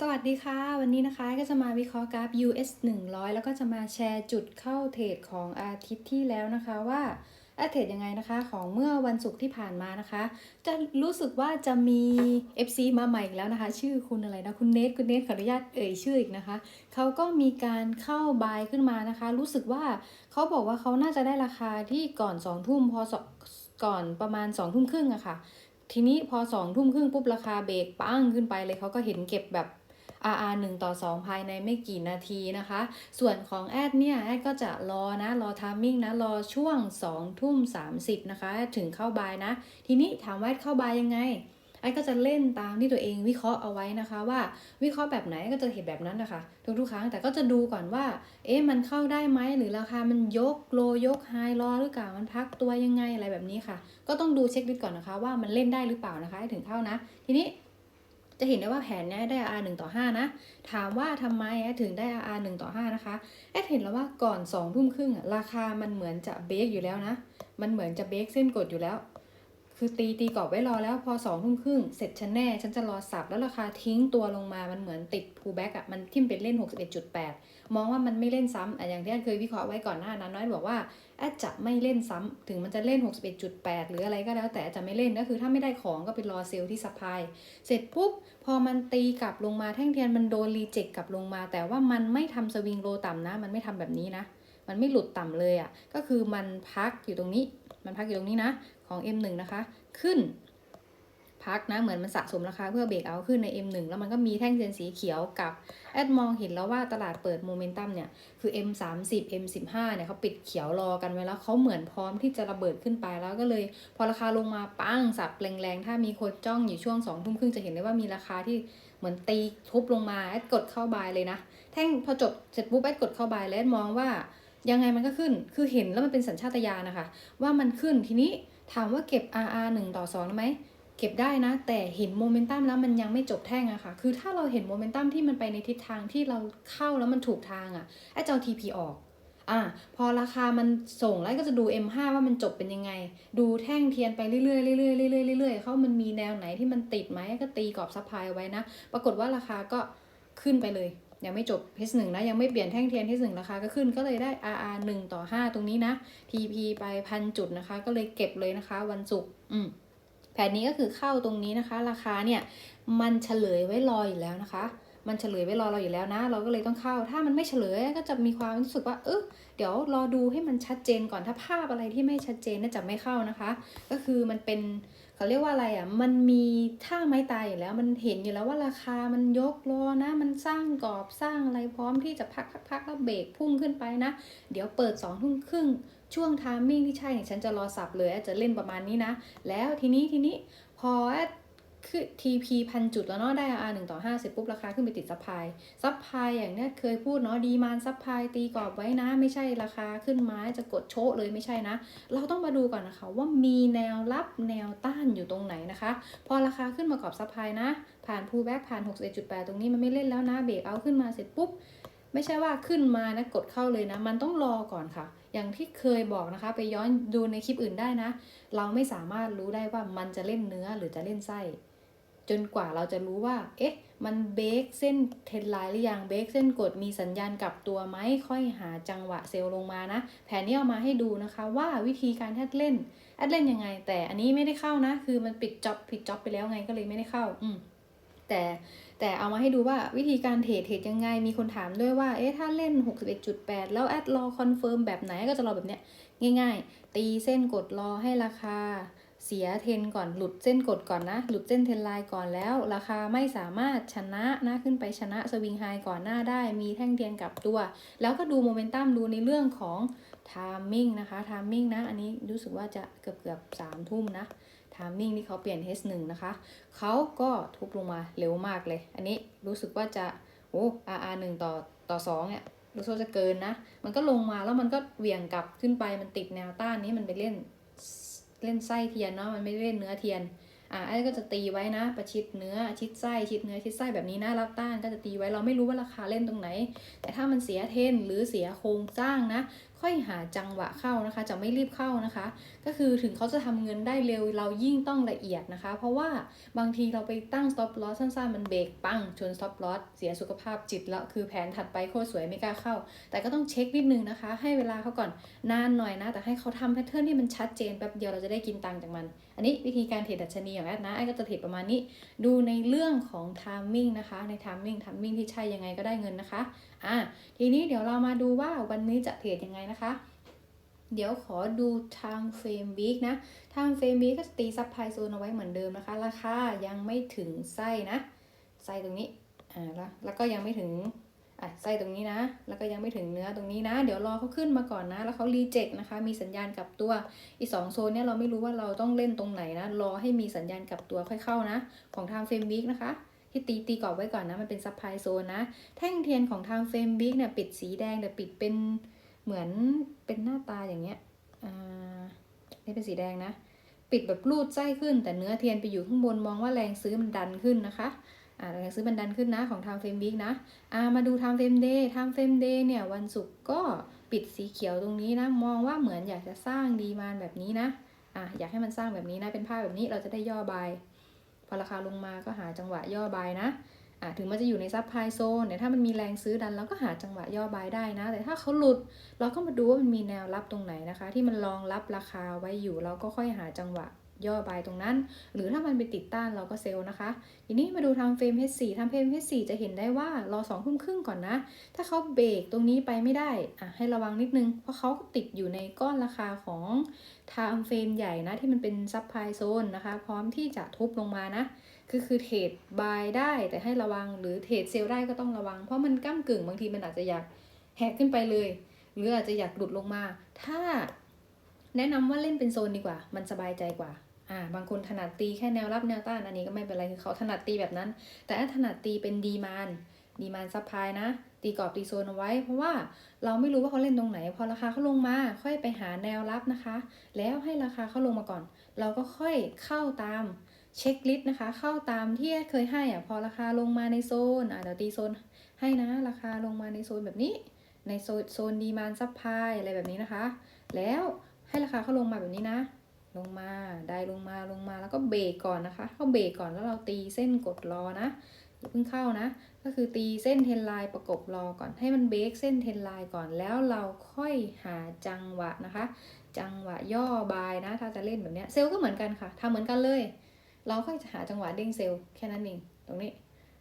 สวัสดีค่ะ วันนี้นะคะก็จะมาวิเคราะห์กราฟ US 100 แล้วก็จะมาแชร์จุดเข้าเทรดของอาทิตย์ที่แล้วนะคะว่าอดเทรดยังไงนะคะของเมื่อวันศุกร์ที่ผ่านมานะคะ จะรู้สึกว่าจะมี FC มาใหม่อีกแล้วนะคะ ชื่อคุณอะไรนะคุณเนทคุณเนทขออนุญาตเอ่ยชื่ออีกนะคะเขาก็มีการเข้าบายขึ้นมานะคะ รู้สึกว่าเขาบอกว่าเขาน่าจะได้ราคาที่ก่อน2ทุ่มพอสก่อนประมาณ2ทุ่มครึ่งอะค่ะทีนี้พอสองทุ่มครึ่งปุ๊บราคาเบรกปั้งขึ้นไปเลยเขาก็เห็นเก็บแบบ RR 1ต่อ 2 ภายในไม่กี่นาทีนะคะ ส่วนของแอดเนี่ยแอดก็จะรอนะ รอทามมิ่งนะ รอช่วง 2 ทุ่ม 30 นะคะ ถึงเข้าบายนะ ทีนี้ถามว่าเข้าบายยังไงแอดก็จะเล่นตามที่ตัวเองวิเคราะห์เอาไว้นะคะว่าวิเคราะห์แบบไหนก็จะเห็นแบบนั้นนะคะ ทุกๆครั้งแต่ก็จะดูก่อนว่า เอ๊ะมันเข้าได้ไหมหรือราคามันยกโลยกไฮรอหรือเปล่ามันพักตัวยังไงอะไรแบบนี้ค่ะ ก็ต้องดูเช็คลิสก่อนนะคะ ว่ามันเล่นได้หรือเปล่านะคะให้ถึงเข้านะ ทีนี้ จะเห็นได้ว่าแผนนี้ได้ R 1ต่อ5นะ ถามว่าทำไมแอดถึงได้ R 1ต่อ5นะคะ แอดเห็นแล้วว่าก่อน2ทุ่มครึ่งราคามันเหมือนจะเบรกอยู่แล้วนะ มันเหมือนจะเบรกเส้นกดอยู่แล้ว คือตีตีกรอบไว้รอแล้วพอสองทุ่มครึ่งเสร็จฉันแน่ ฉันจะรอสับแล้วราคาทิ้งตัวลงมา มันเหมือนติด pullback อะมันทิ่มเป็นเล่น 61.8 มองว่ามันไม่เล่นซ้ำอะอย่างที่แอดเคยวิเคราะห์ไว้ก่อนหน้านั้นน้อยบอกว่าแอดจะไม่เล่นซ้ำถึงมันจะเล่น 61.8 หรืออะไรก็แล้ว แต่จะไม่เล่นก็คือถ้าไม่ได้ของก็ไปรอเซลล์ที่ซัพพลายเสร็จปุ๊บ พอมันตีกลับลงมาแท่งเทียนมันโดนรีเจ็คกลับลงมา แต่ว่ามันไม่ทำสวิงโลต่ำนะ มันไม่ทำแบบนี้นะ มันไม่หลุดต่ำเลยอะ่ะก็คือมันพักอยู่ตรงนี้ มันพักอยู่ตรงนี้นะของ M1 นะคะ ขึ้น พักนะ เหมือนมันสะสมราคาเพื่อเบรกเอาขึ้นใน M1 แล้วมันก็มีแท่งเทียนสีเขียวกับ แอดมองเห็นแล้วว่าตลาดเปิดโมเมนตัมเนี่ย คือ M30 M15 เนี่ยเขาปิดเขียวรอกันไว้แล้วเขาเหมือนพร้อมที่จะระเบิดขึ้นไปแล้วก็เลย พอราคาลงมาปั้งสับแรงๆ ถ้ามีคนจ้องอยู่ช่วงสองทุ่มครึ่งจะเห็นได้ว่ามีราคาที่เหมือนตีทุบลงมาแอดกดเข้าบายเลยนะ แท่งพอจบเสร็จปุ๊บแอดกดเข้าบายแล้วแอดมองว่ายังไงมันก็ขึ้น คือเห็นแล้วมันเป็นสัญชาตญาณนะคะ ว่ามันขึ้นทีนี้ถามว่าเก็บ RR 1 ต่อ2ได้ไหม เก็บได้นะ แต่เห็นโมเมนตัมแล้วมันยังไม่จบแท่งอะค่ะ คือถ้าเราเห็นโมเมนตัมที่มันไปในทิศทางที่เราเข้าแล้วมันถูกทางอะไอ้เจ้า TP ออกอะพอราคามันส่งแล้วก็จะดู M5 ว่ามันจบเป็นยังไง ดูแท่งเทียนไปเรื่อยๆเรื่อยๆเรื่อยๆเรื่อยๆเขามันมีแนวไหนที่มันติดไหมก็ตีกรอบซัพพลายไว้นะ ปรากฏว่าราคาก็ขึ้นไปเลย ยังไม่จบ H1 นะ ยังไม่เปลี่ยนแท่งเทียน H1 ราคาก็ขึ้นก็เลยได้ RR 1ต่อ 5 ตรงนี้นะ TP ไปพันจุดนะคะ ก็เลยเก็บเลยนะคะ วันศุกร์อืม แผนนี้ก็คือเข้าตรงนี้นะคะ ราคาเนี่ยมันเฉลยไว้รออยู่แล้วนะคะ มันเฉลยไว้รอเราอยู่แล้วนะ เราก็เลยต้องเข้า ถ้ามันไม่เฉลยก็จะมีความรู้สึกว่า เออเดี๋ยวรอดูให้มันชัดเจนก่อนถ้าภาพอะไรที่ไม่ชัดเจนเนี่ยจะไม่เข้านะคะ ก็คือมันเป็นเขาเรียกว่าอะไรอะ มันมีท่าไม้ตายอยู่แล้ว มันเห็นอยู่แล้วว่าราคามันยกรอนะ มันสร้างกรอบสร้างอะไรพร้อมที่จะพักพักพักแล้วเบรกพุ่งขึ้นไปนะ เดี๋ยวเปิดสองทุ่มครึ่ง ช่วงทามมิ่งที่ใช่เนี่ยฉันจะรอสับเลยจะเล่นประมาณนี้นะ แล้วทีนี้ทีนี้พอคือ TP พันจุดแล้วเนาะได้ R 1ต่อ5เสร็จปุ๊บราคาขึ้นไปติดซัพพลายซัพพลายอย่างเนี้ยเคยพูดเนาะดีมานซัพพลายตีกรอบไว้นะ ไม่ใช่ราคาขึ้นมาจะกดโชะเลยไม่ใช่นะ เราต้องมาดูก่อนนะคะว่ามีแนวรับแนวต้านอยู่ตรงไหนนะคะ พอราคาขึ้นมากรอบซัพพลายนะ ผ่าน pullback ผ่าน 61.8 ตรงนี้มันไม่เล่นแล้วนะเบรกเอาขึ้นมาเสร็จปุ๊บ ไม่ใช่ว่าขึ้นมานะกดเข้าเลยนะ มันต้องรอก่อนค่ะ อย่างที่เคยบอกนะคะ ไปย้อนดูในคลิปอื่นได้นะ เราไม่สามารถรู้ได้ว่ามันจะเล่นเนื้อหรือจะเล่นไส้ จนกว่าเราจะรู้ว่า เอ๊ะ มันเบรกเส้นเทรนไลน์หรือยังเบรกเส้นกดมีสัญญาณกลับตัวไหมค่อยหาจังหวะเซลล์ลงมานะ แผนนี้เอามาให้ดูนะคะ ว่าวิธีการแอดเล่นแอดเล่นยังไง แต่อันนี้ไม่ได้เข้านะ คือมันปิดจ็อบผิดจ็อบไปแล้วไงก็เลยไม่ได้เข้า อืมแต่ แต่เอามาให้ดูว่าวิธีการเทรดเทรดยังไง มีคนถามด้วยว่า เอ๊ะ ถ้าเล่น 61.8 แล้วแอดรอคอนเฟิร์มแบบไหนก็จะรอแบบเนี้ย ง่ายๆ ตีเส้นกดรอให้ราคา เสียเทนก่อน หลุดเส้นกดก่อนนะ หลุดเส้นเทนไลน์ก่อนแล้ว ราคาไม่สามารถชนะนะขึ้นไปชนะสวิงไฮก่อนหน้าได้ มีแท่งเทียนกลับตัว แล้วก็ดูโมเมนตัมดูในเรื่องของ ทามมิ่งนะคะทามมิ่งนะ อันนี้รู้สึกว่าจะเกือบเกือบสามทุ่มนะทามมิ่งที่เขาเปลี่ยน H1 นะคะ เขาก็ทุบลงมาเร็วมากเลย อันนี้รู้สึกว่าจะโอ้ RR 1 ต่อต่อ2เนี่ยรู้สึกจะเกินนะ มันก็ลงมาแล้วมันก็เหวี่ยงกลับขึ้นไปมันติดแนวต้านนี้มันไปเล่นเล่นไส้เทียนเนาะมันไม่เล่นเนื้อเทียนอะไอ้ก็จะตีไว้นะ ประชิดเนื้อชิดไส้ชิดเนื้อชิดไส้แบบนี้นะรับต้านก็จะตีไว้เราไม่รู้ว่าราคาเล่นตรงไหน แต่ถ้ามันเสียเทนหรือเสียโครงสร้างนะ ค่อยหาจังหวะเข้านะคะ จะไม่รีบเข้านะคะ ก็คือถึงเขาจะทำเงินได้เร็วเรายิ่งต้องละเอียดนะคะ เพราะว่าบางทีเราไปตั้ง stop loss สั้นๆ มันเบรกปังชน stop loss เสียสุขภาพจิตแล้วคือแผนถัดไปโคตรสวยไม่กล้าเข้า แต่ก็ต้องเช็คนิดนึงนะคะ ให้เวลาเขาก่อนนานหน่อยนะ แต่ให้เขาทำแพทเทิร์นที่มันชัดเจนแป๊บเดียวเราจะได้กินตังจากมัน อันนี้วิธีการเทรดดัชนีของแอดนะไอ้ก็จะเทรดประมาณนี้ ดูในเรื่องของ timing นะคะใน timing timing ที่ใช่ยังไงก็ได้เงินนะคะ อะทีนี้เดี๋ยวเรามาดูว่าวันนี้จะเทรดยังไงนะคะ เดี๋ยวขอดู time frame week นะ time frame week ก็ตีซับไพโซนเอาไว้เหมือนเดิมนะคะ ราคายังไม่ถึงไส้นะ ไส้ตรงนี้ อ่าแล้วแล้วก็ยังไม่ถึงอะไส้ตรงนี้นะ แล้วก็ยังไม่ถึงเนื้อตรงนี้นะ เดี๋ยวรอเขาขึ้นมาก่อนนะ แล้วเขารีเจ็คนะคะ มีสัญญาณกลับตัว อีสองโซนเนี่ยเราไม่รู้ว่าเราต้องเล่นตรงไหนนะ รอให้มีสัญญาณกลับตัวค่อยเข้านะ ของ time frame week นะคะ ที่ตีตีกรอบไว้ก่อนนะ มันเป็นซับไพโซนนะ แท่งเทียนของทางเฟรมบิ๊กเนี่ยปิดสีแดงแต่ปิดเป็นเหมือนเป็นหน้าตาอย่างเงี้ย อ่า นี่เป็นสีแดงนะ ปิดแบบรูดไส้ขึ้น แต่เนื้อเทียนไปอยู่ข้างบนมองว่าแรงซื้อมันดันขึ้นนะคะอ่าแรงซื้อมันดันขึ้นนะของทางเฟรมบิ๊กนะ อ่า มาดูทางเฟรมเดย์ทางเฟรมเดย์เนี่ยวันศุกร์ก็ปิดสีเขียวตรงนี้นะ มองว่าเหมือนอยากจะสร้างดีมานแบบนี้นะ อ่าอยากให้มันสร้างแบบนี้นะ เป็นภาพแบบนี้เราจะได้ย่อบาย อราคาลงมาก็หาจังหวะย่อบายนะอะถึงมันจะอยู่ในซับไพโซนแต่ถ้ามันมีแรงซื้อดันเราก็หาจังหวะย่อบายได้นะ แต่ถ้าเขาหลุด เราก็มาดูว่ามันมีแนวรับตรงไหนนะคะ ที่มันรองรับราคาไว้อยู่เราก็ค่อยหาจังหวะ ย่อบายตรงนั้น หรือถ้ามันไปติดต้านเราก็เซลล์นะคะ ทีนี้มาดูทางเฟรม H4 ทางเฟรม H4 จะเห็นได้ว่ารอสองทุ่มครึ่งก่อนนะ ถ้าเขาเบรกตรงนี้ไปไม่ได้อะให้ระวังนิดนึง เพราะเขาติดอยู่ในก้อนราคาของไทม์เฟรมใหญ่นะที่มันเป็นซับไพโซนนะคะ พร้อมที่จะทุบลงมานะคือคือเทรดบายได้แต่ให้ระวังหรือเทรดเซลได้ก็ต้องระวัง เพราะมันก้ากึ่งบางทีมันอาจจะอยากแหกขึ้นไปเลย หรืออาจจะอยากหลุดลงมา ถ้าแนะนำว่าเล่นเป็นโซนดีกว่า มันสบายใจกว่า อ่าบางคนถนัดตีแค่แนวรับแนวต้านอันนี้ก็ไม่เป็นไรคือเขาถนัดตีแบบนั้น แต่ถ้าถนัดตีเป็นดีมานดีมานซับพลายนะ ตีกรอบตีโซนเอาไว้ เพราะว่าเราไม่รู้ว่าเขาเล่นตรงไหน พอราคาเขาลงมาค่อยไปหาแนวรับนะคะ แล้วให้ราคาเขาลงมาก่อน เราก็ค่อยเข้าตามเช็คลิสต์นะคะ เข้าตามที่เคยให้อะพอราคาลงมาในโซนอะเดี๋ยวตีโซนให้นะ ราคาลงมาในโซนแบบนี้ ในโซนโซนดีมานซับพลายอะไรแบบนี้นะคะ แล้วให้ราคาเขาลงมาแบบนี้นะ ลงมาได้ลงมาลงมาแล้วก็เบรกก่อนนะคะเข้าเบรกก่อนแล้วเราตีเส้นกดรอนะอย่าเพิ่งเข้านะ ก็คือตีเส้นเทนไลน์ประกบรอก่อนให้มันเบรกเส้นเทนไลน์ก่อนแล้วเราค่อยหาจังหวะนะคะ จังหวะย่อบายนะ ถ้าจะเล่นแบบนี้เซลก็เหมือนกันค่ะทำเหมือนกันเลย เราค่อยจะหาจังหวะเด้งเซลแค่นั้นเองตรงนี้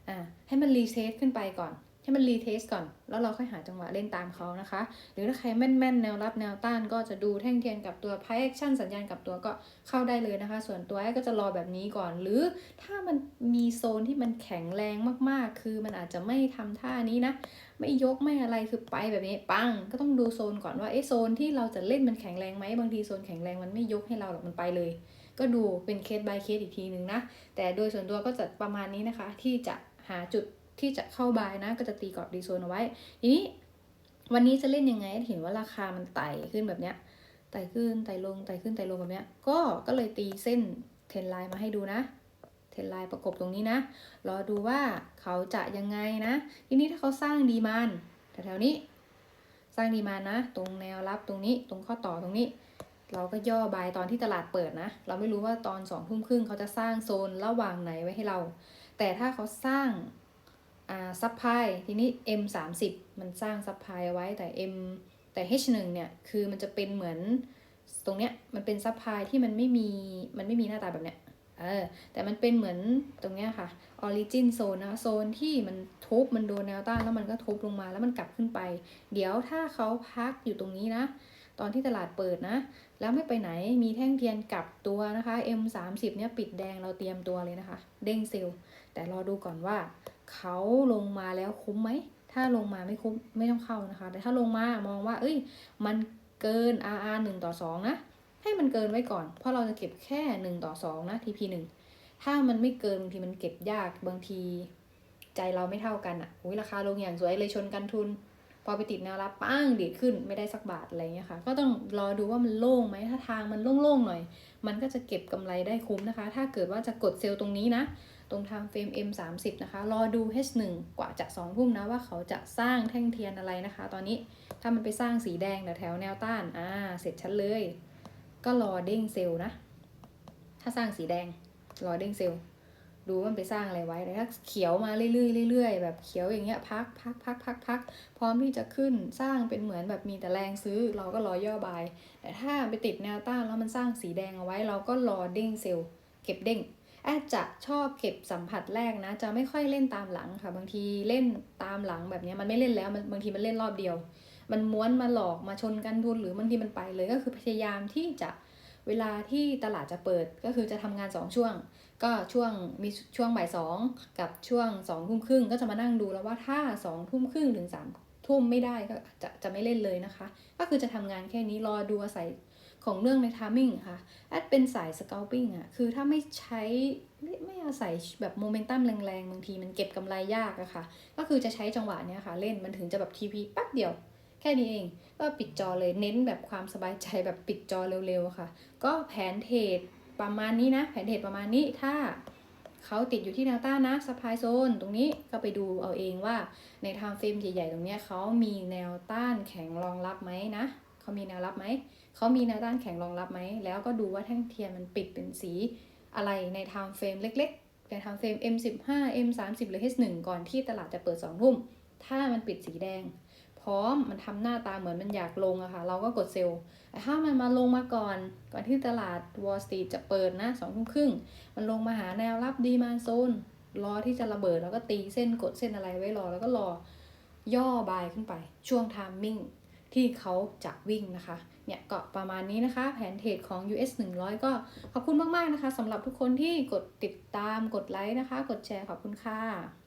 อ่าให้มันรีเทสขึ้นไปก่อน ให้มันรีเทสก่อน แล้วเราค่อยหาจังหวะเล่นตามเขานะคะ หรือถ้าใครแม่นๆ แนวรับแนวต้านก็จะดูแท่งเทียนกับตัว p i action สัญญาณกับตัวก็เข้าได้เลยนะคะ ส่วนตัวแอ้ก็จะรอแบบนี้ก่อน หรือถ้ามันมีโซนที่มันแข็งแรงมากๆ คือมันอาจจะไม่ทำท่านี้นะ ไม่ยกไม่อะไรคือไปแบบนี้ปัง ก็ต้องดูโซนก่อนว่าเอ๊ะโซนที่เราจะเล่นมันแข็งแรงไหมบางทีโซนแข็งแรงมันไม่ยกให้เราหรอกมันไปเลยก็ดูเป็นเคส by เคสอีกทีหนึ่งนะ แต่โดยส่วนตัวก็จะประมาณนี้นะคะ ที่จะหาจุด ที่จะเข้าบายนะ ก็จะตีกรอบดีโซนเอาไว้ ทีนี้วันนี้จะเล่นยังไงเห็นว่าราคามันไต่ขึ้นแบบเนี้ยไต่ขึ้นไต่ลงไต่ขึ้นไต่ลงแบบเนี้ยก็ก็เลยตีเส้นเทรนไลน์มาให้ดูนะเทรนไลน์ประกบตรงนี้นะ รอดูว่าเขาจะยังไงนะ ทีนี้ถ้าเขาสร้างดีมานแถวๆนี้ สร้างดีมานนะ ตรงแนวรับตรงนี้ ตรงข้อต่อตรงนี้ เราก็ย่อบายตอนที่ตลาดเปิดนะ เราไม่รู้ว่าตอนสองทุ่มครึ่งเขาจะสร้างโซนระหว่างไหนไว้ให้เรา แต่ถ้าเขาสร้าง ซับพายทีนี้ M 3 0มันสร้างซับพายเอาไว้แต่ M แต่ H 1เนี่ย คือมันจะเป็นเหมือนตรงเนี้ย มันเป็นซับพายที่มันไม่มี มันไม่มีหน้าตาแบบเนี้ย เออ แต่มันเป็นเหมือนตรงเนี้ยค่ะ Origin Zone นะโซนที่มันทุบ มันโดนแนวต้านแล้วมันก็ทุบลงมา แล้วมันกลับขึ้นไป เดี๋ยวถ้าเขาพักอยู่ตรงนี้นะ ตอนที่ตลาดเปิดนะ แล้วไม่ไปไหน มีแท่งเทียนกลับตัวนะคะ M 3 0เนี่ยปิดแดงเราเตรียมตัวเลยนะคะ เด้งเซลล์ แต่รอดูก่อนว่า เขาลงมาแล้วคุ้มไหม ถ้าลงมาไม่คุ้มไม่ต้องเข้านะคะ แต่ถ้าลงมามองว่า เอ้ย มันเกิน RR 1ต่อ2นะ ให้มันเกินไว้ก่อน เพราะเราจะเก็บแค่ 1 ต่อ 2 นะ TP 1ถ้ามันไม่เกินบางทีมันเก็บยาก บางทีใจเราไม่เท่ากันอะ่ะอุ้ยราคาลงอย่างสวยเลยชนกันทุน พอไปติดแนวรับป้างดีดขึ้นไม่ได้สักบาทอะไรเงี้ยค่ะ ก็ต้องรอดูว่ามันโล่งไหมถ้าทางมันโล่งๆหน่อย มันก็จะเก็บกำไรได้คุ้มนะคะ ถ้าเกิดว่าจะกดเซลล์ตรงนี้นะ ตรง time frame M 3 0นะคะ รอดู H1 กว่าจะ2ทุ่มนะว่าเขาจะสร้างแท่งเทียนอะไรนะคะ ตอนนี้ถ้ามันไปสร้างสีแดงแต่แถวแนวต้าน อ่า เสร็จชั้นเลย ก็รอเด้งเซลล์นะ ถ้าสร้างสีแดง รอเด้งเซลล์ ดูว่ามันไปสร้างอะไรไว้แต่ถ้าเขียวมาเรื่อยๆเรื่อยๆ แบบเขียวอย่างเงี้ยพักพักพักพักพักพร้อมที่จะขึ้นสร้างเป็นเหมือนแบบมีแต่แรงซื้อ เราก็รอย่อบาย แต่ถ้าไปติดแนวต้านแล้วมันสร้างสีแดงเอาไว้ เราก็รอเด้งเซลล์ เก็บเด้ง แอดจะชอบเก็บสัมผัสแรกนะ จะไม่ค่อยเล่นตามหลังค่ะ บางทีเล่นตามหลังแบบนี้มันไม่เล่นแล้วมันบางทีมันเล่นรอบเดียว มันม้วนมาหลอกมาชนกันทุนหรือบางทีมันไปเลยก็คือพยายามที่จะเวลาที่ตลาดจะเปิดก็คือจะทำงาน 2 ช่วง ก็ช่วงมีช่วงบ่ายสองกับช่วงสองทุ่มครึ่งก็จะมานั่งดูแล้วว่าถ้าสองทุ่มครึ่งถึงสามทุ่มไม่ได้ก็จะจะไม่เล่นเลยนะคะ ก็คือจะทำงานแค่นี้รอดูอาศัย ของเรื่องในทามมิ่งค่ะแอดเป็นสายส c า l ปิ้งอะคือถ้าไม่ใช้ไม่ไม่อาศัยแบบโมเมนตัมแรงๆ บางทีมันเก็บกำไรยากอะค่ะ ก็คือจะใช้จังหวะเนี้ยค่ะ เล่นมันถึงจะแบบทีพีแป๊บเดียว แค่นี้เอง ก็ปิดจอเลยเน้นแบบความสบายใจแบบปิดจอเร็วๆค่ะ ก็แผนเทรดประมาณนี้นะ แผนเทรดประมาณนี้ถ้าเขาติดอยู่ที่แนวต้านนะสปายโซนตรงนี้ก็ไปดูเอาเองว่าในไทม์เฟรมใหญ่ๆ ตรงเนี้ยเขามีแนวต้านแข็งรองรับไหมนะ เขามีแนวรับไหม เขามีแนวต้านแข็งรองรับไหม แล้วก็ดูว่าแท่งเทียนมันปิดเป็นสีอะไรในไทม์เฟรมเล็กๆ ในไทม์เฟรม M15 M30 หรือ H1 ก่อนที่ตลาดจะเปิด2ทุ่ม ถ้ามันปิดสีแดง พร้อมมันทำหน้าตาเหมือนมันอยากลงอะค่ะ เราก็กดเซลล์ถ้ามันมาลงมาก่อน ก่อนที่ตลาด Wall Street จะเปิดนะสองทุ่มครึ่ง มันลงมาหาแนวรับดีมาโซนรอที่จะระเบิดแล้วก็ตีเส้นกดเส้นอะไรไว้รอแล้วก็รอย่อบายขึ้นไป ช่วง timing ที่เขาจะวิ่งนะคะ เนี่ยก็ประมาณนี้นะคะ แผนเทรดของ US 100 ก็ขอบคุณมาก ๆ นะคะสำหรับทุกคนที่กดติดตามกดไลค์นะคะ กดแชร์ขอบคุณค่ะ